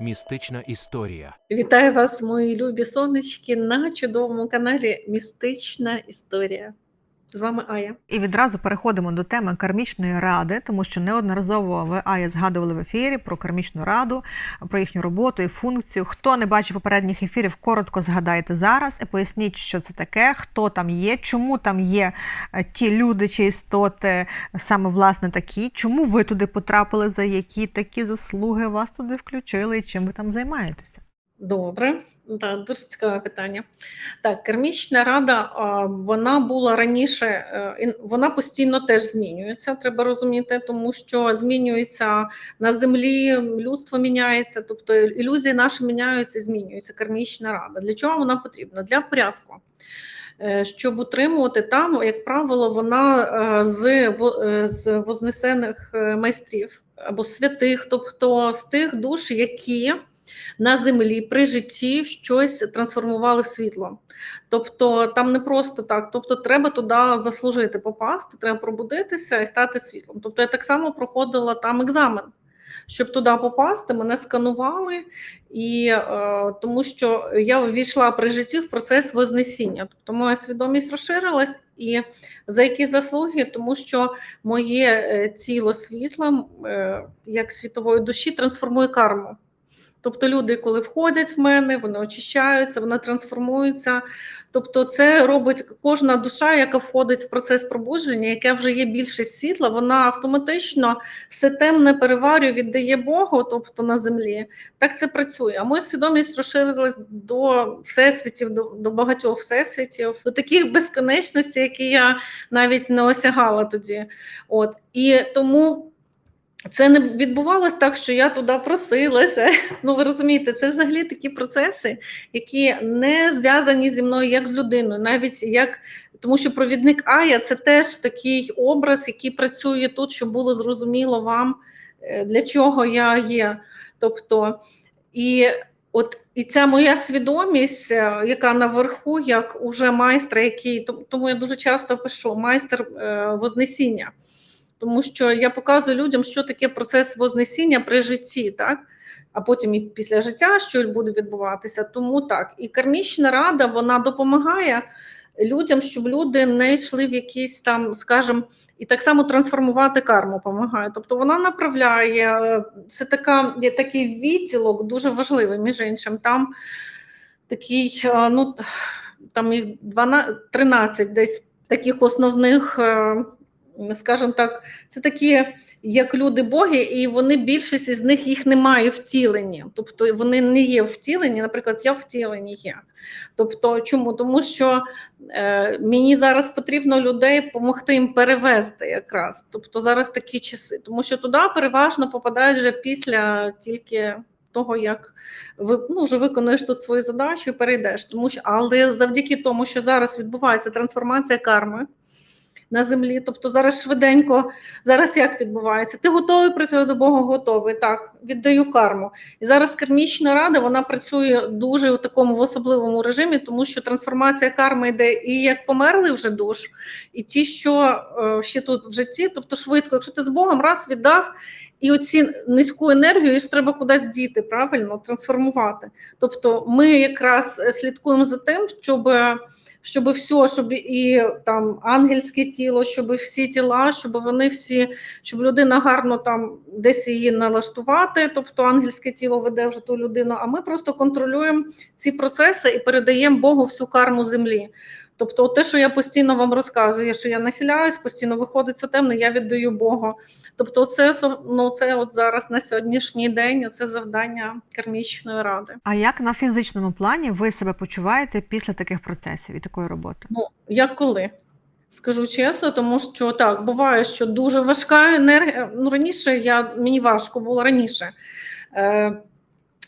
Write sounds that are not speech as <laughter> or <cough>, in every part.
Містична історія. Вітаю вас, мої любі сонечки, на чудовому каналі Містична історія. З вами Ая. І відразу переходимо до теми кармічної ради, тому що неодноразово ви Ая згадували в ефірі про кармічну раду, про їхню роботу і функцію. Хто не бачив попередніх ефірів, коротко згадайте зараз і поясніть, що це таке, хто там є, чому там є е, ті люди чи істоти, саме власне такі, чому ви туди потрапили, за які такі заслуги вас туди включили і чим ви там займаєтеся. Добре, так, дуже цікаве питання. Так, кармічна рада, вона була раніше, е, вона постійно теж змінюється, треба розуміти, тому що змінюється на землі, людство міняється, тобто ілюзії наші міняються, змінюються. Кармічна рада. Для чого вона потрібна? Для порядку. Е, Щоб утримувати там, як правило, вона е, з, з вознесених майстрів або святих, тобто з тих душ, які на землі при житті щось трансформували в світло. Тобто там не просто так, тобто треба туди заслужити, попасти, треба пробудитися і стати світлом. Тобто я так само проходила там екзамен. Щоб туди попасти, мене сканували, і е, тому що я ввійшла при житті в процес вознесіння. Тобто моя свідомість розширилась, і за які заслуги, тому що моє е, тіло світла, е, як світової душі, трансформує карму. Тобто люди, коли входять в мене, вони очищаються, вони трансформуються. Тобто, це робить кожна душа, яка входить в процес пробудження, яке вже є більше світла, вона автоматично все темне переварює, віддає Богу, тобто на землі. Так це працює. А моя свідомість розширилась до всесвітів, до, до багатьох всесвітів, до таких безконечностей, які я навіть не осягала тоді. От і тому. Це не відбувалось так, що я туди просилася. <laughs> Ну, ви розумієте, це взагалі такі процеси, які не зв'язані зі мною як з людиною, навіть як тому, що провідник Ая це теж такий образ, який працює тут, щоб було зрозуміло вам, е, для чого я є. Тобто, і от і ця моя свідомість, е, яка наверху, як уже майстра, який тому я дуже часто пишу майстер е, вознесіння. Тому що я показую людям, що таке процес вознесіння при житті, так? А потім і після життя, що буде відбуватися. Тому так. І кармічна рада вона допомагає людям, щоб люди не йшли в якісь там, скажімо, і так само трансформувати карму допомагає. Тобто вона направляє, е, це така, є такий відділок, дуже важливий, між іншим. Там такий, е, ну там їх 12, 13 десь таких основних. Скажімо так, це такі, як люди боги, і вони більшість із них їх немає втілені. Тобто вони не є втілені. Наприклад, я втілені є. Тобто, чому? Тому що е, мені зараз потрібно людей допомогти їм перевести якраз. Тобто зараз такі часи, тому що туди переважно попадають вже після тільки того, як ну, вже виконуєш тут свої задачі і перейдеш. Тому що, але завдяки тому, що зараз відбувається трансформація карми на землі. Тобто зараз швиденько, зараз як відбувається? Ти готовий прийти до Бога, готовий. Так, віддаю карму. І зараз кармічна рада вона працює дуже в такому в особливому режимі, тому що трансформація карми йде і як померли вже душ, і ті, що е, ще тут в житті, тобто швидко, якщо ти з Богом раз віддав. І оці низьку енергію її ж треба кудись діти, правильно трансформувати. Тобто, ми якраз слідкуємо за тим, щоб щоб все, щоб і там ангельське тіло, щоб всі тіла, щоб вони всі, щоб людина гарно там десь її налаштувати, тобто ангельське тіло веде вже ту людину. А ми просто контролюємо ці процеси і передаємо Богу всю карму землі. Тобто, те, що я постійно вам розказую, що я нахиляюсь, постійно виходить це темне, я віддаю Богу. Тобто, це ну, це от зараз на сьогоднішній день це завдання кармічної ради. А як на фізичному плані ви себе почуваєте після таких процесів і такої роботи? Ну, як коли? Скажу чесно, тому що так, буває, що дуже важка енергія. Ну, раніше я, мені важко було раніше. Е,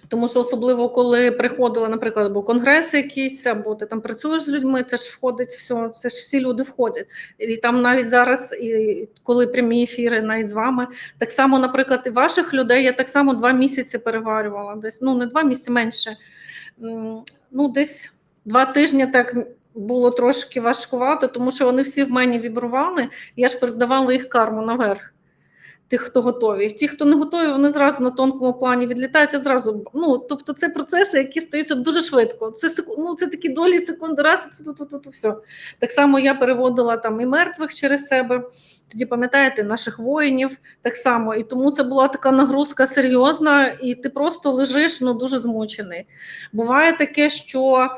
тому що особливо, коли приходили, наприклад, або конгреси якісь, або ти там працюєш з людьми, це ж входить все, це ж всі люди входять. І там навіть зараз, і коли прямі ефіри навіть з вами, так само, наприклад, і ваших людей я так само два місяці переварювала. Десь ну не два місяці менше. Ну, десь два тижні так було трошки важкувато, тому що вони всі в мене вібрували, я ж передавала їх карму наверх. Тих, хто готові. Ті, хто не готові, вони зразу на тонкому плані відлітають, а зразу. Ну, тобто, це процеси, які стаються дуже швидко. Це ну, це такі долі секунди, раз, ту, ту, ту, ту, все. Так само я переводила там і мертвих через себе. Тоді пам'ятаєте, наших воїнів так само. І тому це була така нагрузка серйозна, і ти просто лежиш ну, дуже змучений. Буває таке, що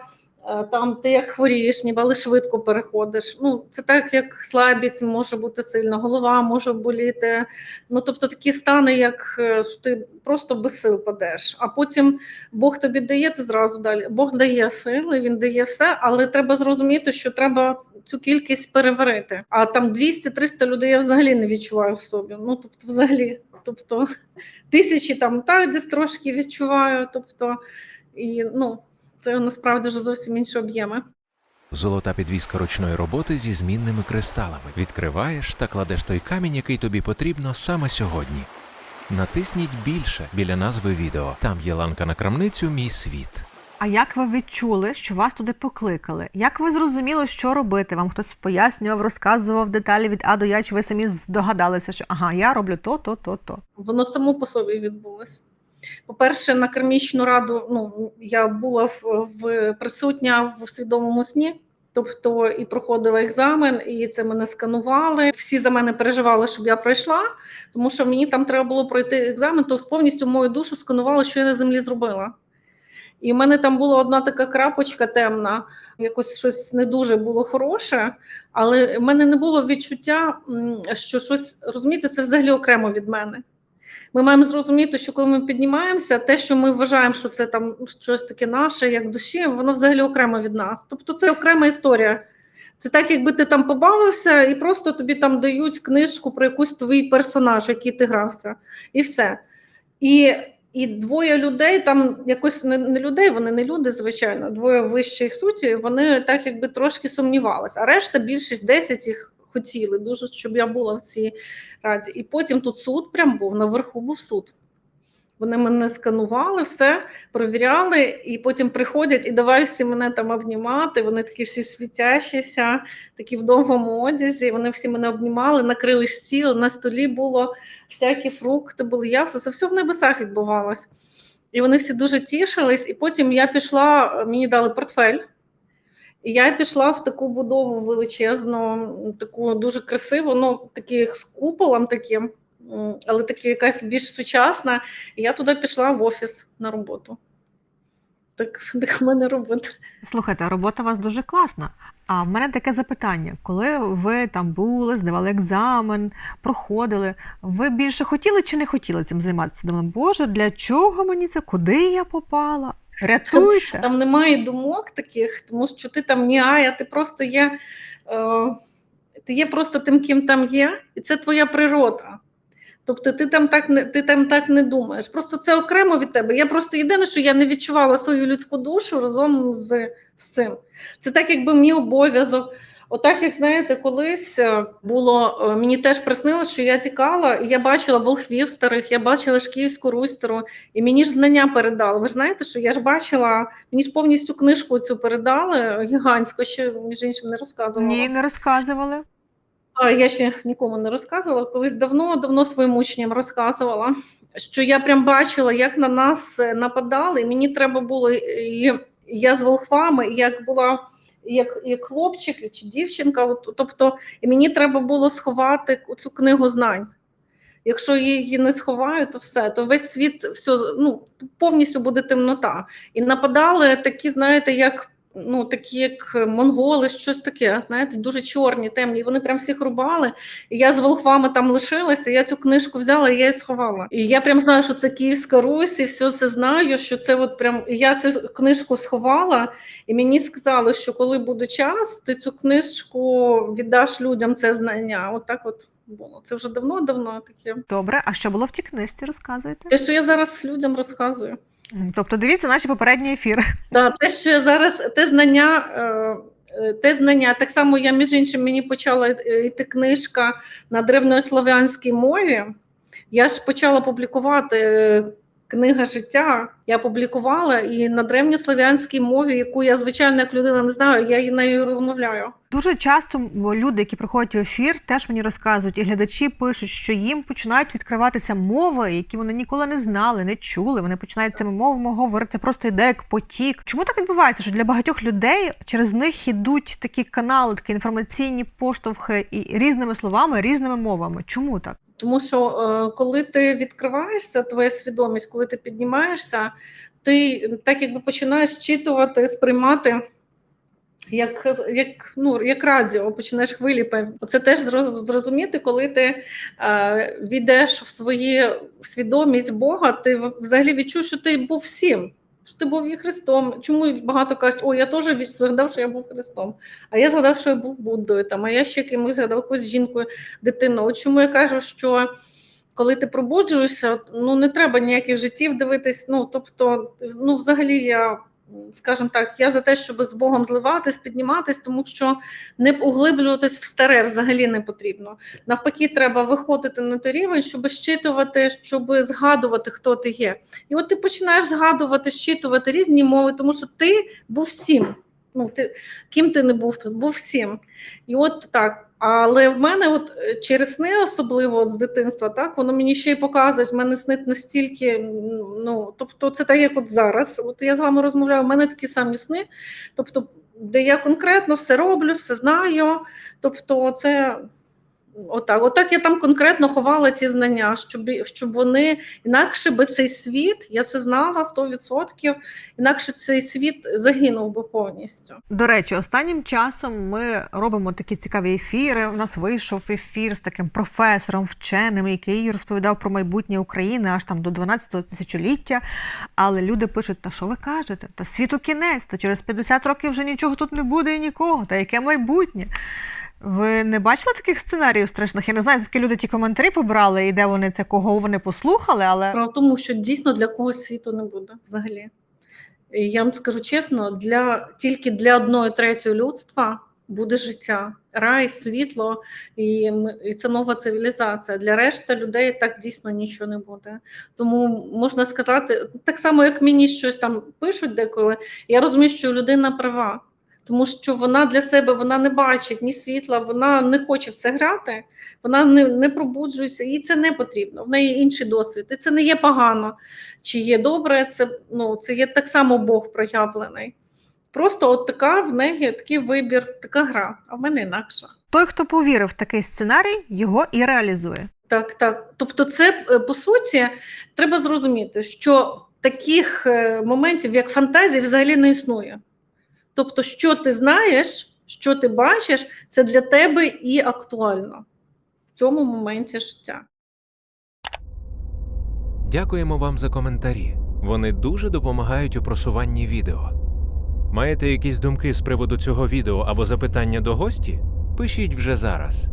там ти як хворієш, ніби але швидко переходиш. Ну, це так, як слабість може бути сильна, голова може боліти. Ну, тобто такі стани, як е, що ти просто без сил падеш. А потім Бог тобі дає, ти зразу далі. Бог дає сили, він дає все, але треба зрозуміти, що треба цю кількість переварити. А там 200-300 людей я взагалі не відчуваю в собі. Ну, тобто, взагалі, тобто <laughs> тисячі там так десь трошки відчуваю. Тобто, і ну, це насправді вже зовсім інші об'єми. Золота підвіска ручної роботи зі змінними кристалами. Відкриваєш та кладеш той камінь, який тобі потрібно саме сьогодні. Натисніть більше біля назви відео. Там є ланка на крамницю Мій світ. А як ви відчули, що вас туди покликали? Як ви зрозуміли, що робити? Вам хтось пояснював, розказував деталі від А до Я, чи ви самі здогадалися, що ага, я роблю то, то, то, то. Воно само по собі відбулось. По-перше, на кермічну раду ну, я була в, в присутня в свідомому сні, тобто і проходила екзамен, і це мене сканували. Всі за мене переживали, щоб я пройшла, тому що мені там треба було пройти екзамен, то повністю мою душу сканували, що я на землі зробила. І в мене там була одна така крапочка темна, якось щось не дуже було хороше, але в мене не було відчуття, що щось розумієте, це взагалі окремо від мене. Ми маємо зрозуміти, що коли ми піднімаємося, те, що ми вважаємо, що це там щось таке наше, як душі, воно взагалі окремо від нас. Тобто це окрема історія. Це так, якби ти там побавився, і просто тобі там дають книжку про якийсь твій персонаж, який ти грався, і все. І, і двоє людей, там якось не, не людей, вони не люди, звичайно, двоє вищих суті, вони так якби трошки сумнівалися. А решта більшість 10 їх хотіли дуже, щоб я була в цій раді. І потім тут суд прям був, наверху був суд. Вони мене сканували, все провіряли, і потім приходять і давай всі мене там обнімати. Вони такі всі світящіся, такі в довгому одязі. Вони всі мене обнімали, накрили стіл. На столі було всякі фрукти, були ясно. Це все в небесах відбувалось. І вони всі дуже тішились. І потім я пішла, мені дали портфель. І я пішла в таку будову величезну, таку дуже красиву, ну таких з куполом таким, але такі якась більш сучасна. І я туди пішла в офіс на роботу. Так, <laughs> так в мене робота. Слухайте, робота у вас дуже класна. А в мене таке запитання: коли ви там були, здавали екзамен, проходили, ви більше хотіли чи не хотіли цим займатися? Думали, Боже, для чого мені це? Куди я попала? Рятуйте. Там немає думок таких, тому що ти там не ая, ти просто є, е, ти є просто тим, ким там є, і це твоя природа. Тобто ти там так не ти там так не думаєш. Просто це окремо від тебе. Я просто єдине, що я не відчувала свою людську душу разом з, з цим. Це так, якби мій обов'язок. Отак, як знаєте, колись е, було е, мені теж приснилося, що я тікала, і я бачила волхвів старих, я бачила Шкіївську Русь стару, і мені ж знання передали. Ви ж знаєте, що я ж бачила, мені ж повністю книжку цю передали гігантську, ще між іншим не розказувала. Ні, не розказували. А я ще нікому не розказувала. Колись давно, давно своїм учням розказувала, що я прям бачила, як на нас е, нападали. і Мені треба було і я з волхвами, і як була. Як, як хлопчик чи дівчинка, от, тобто, і мені треба було сховати цю книгу знань. Якщо я її не сховаю, то все, то весь світ все, ну, повністю буде темнота. І нападали такі, знаєте, як ну, такі як монголи, щось таке, знаєте, дуже чорні, темні. І вони прям всіх рубали. І я з волхвами там лишилася. Я цю книжку взяла і я її сховала. І я прям знаю, що це Київська Русь, і все це знаю. Що це от прям і я цю книжку сховала, і мені сказали, що коли буде час, ти цю книжку віддаш людям це знання. От так от було. Це вже давно-давно таке. Добре, а що було в тій книжці, розказуєте? Те, що я зараз людям розказую. Тобто дивіться наші попередні ефіри. Так, те, що зараз те знання, е, е, те знання, так само я, між іншим, мені почала е, йти книжка на древньослов'янській мові. Я ж почала публікувати книга життя. Я публікувала і на древньослов'янській мові, яку я звичайно як людина не знаю, я і нею розмовляю. Дуже часто люди, які приходять в ефір, теж мені розказують, і глядачі пишуть, що їм починають відкриватися мови, які вони ніколи не знали, не чули. Вони починають цими мовами говорити. Це просто йде як потік. Чому так відбувається? Що для багатьох людей через них ідуть такі канали, такі інформаційні поштовхи і різними словами, різними мовами. Чому так? Тому що е, коли ти відкриваєшся, твоя свідомість, коли ти піднімаєшся, ти так якби починаєш читувати, сприймати. Як, як, ну, як радіо, починаєш хвилі. Це теж зрозуміти, коли ти е, війдеш в свою свідомість Бога, ти взагалі відчуєш, що ти був всім, що ти був і Христом. Чому багато кажуть, о, я теж згадав, що я був Христом, а я згадав, що я був Буддою, там, а я ще кимось згадав якусь жінкою, дитину. От чому я кажу, що коли ти пробуджуєшся, ну не треба ніяких життів дивитись. Ну тобто, ну взагалі я. Скажімо так, я за те, щоб з Богом зливатись, підніматись, тому що не углиблюватись в старе взагалі не потрібно. Навпаки, треба виходити на той рівень, щоб щитувати, щоб згадувати, хто ти є. І от ти починаєш згадувати, щитувати різні мови, тому що ти був всім. Ну, ти, ким ти не був тут, був всім. І от так. Але в мене, от е, через сни, особливо от з дитинства, так воно мені ще й показують, в мене снить настільки. Ну, тобто, це так, як от зараз. От я з вами розмовляю, в мене такі самі сни. Тобто, де я конкретно все роблю, все знаю. Тобто, це отак. Отак я там конкретно ховала ці знання, щоб, щоб вони інакше би цей світ, я це знала 100%, інакше цей світ загинув би повністю. До речі, останнім часом ми робимо такі цікаві ефіри. У нас вийшов ефір з таким професором, вченим, який розповідав про майбутнє України аж там до 12-го тисячоліття. Але люди пишуть: та що ви кажете? Та світу кінець, та через 50 років вже нічого тут не буде і нікого. Та яке майбутнє? Ви не бачили таких сценаріїв страшних? Я не знаю, звідки люди ті коментарі побрали і де вони це, кого вони послухали, але Справа тому, що дійсно для когось світу не буде взагалі. І я вам скажу чесно, для, тільки для одної третьої людства буде життя, рай, світло, і, і це нова цивілізація. Для решти людей так дійсно нічого не буде. Тому можна сказати, так само, як мені щось там пишуть деколи, я розумію, що людина права. Тому що вона для себе вона не бачить ні світла, вона не хоче все грати, вона не, не пробуджується, їй це не потрібно. В неї інший досвід. І це не є погано чи є добре, це, ну, це є так само Бог проявлений. Просто от така в неї такий вибір, така гра, а в мене інакша. той, хто повірив в такий сценарій, його і реалізує. Так, так. Тобто, це е, по суті треба зрозуміти, що таких е, моментів, як фантазії, взагалі не існує. Тобто, що ти знаєш, що ти бачиш, це для тебе і актуально в цьому моменті життя. Дякуємо вам за коментарі. Вони дуже допомагають у просуванні відео. Маєте якісь думки з приводу цього відео або запитання до гості? Пишіть вже зараз.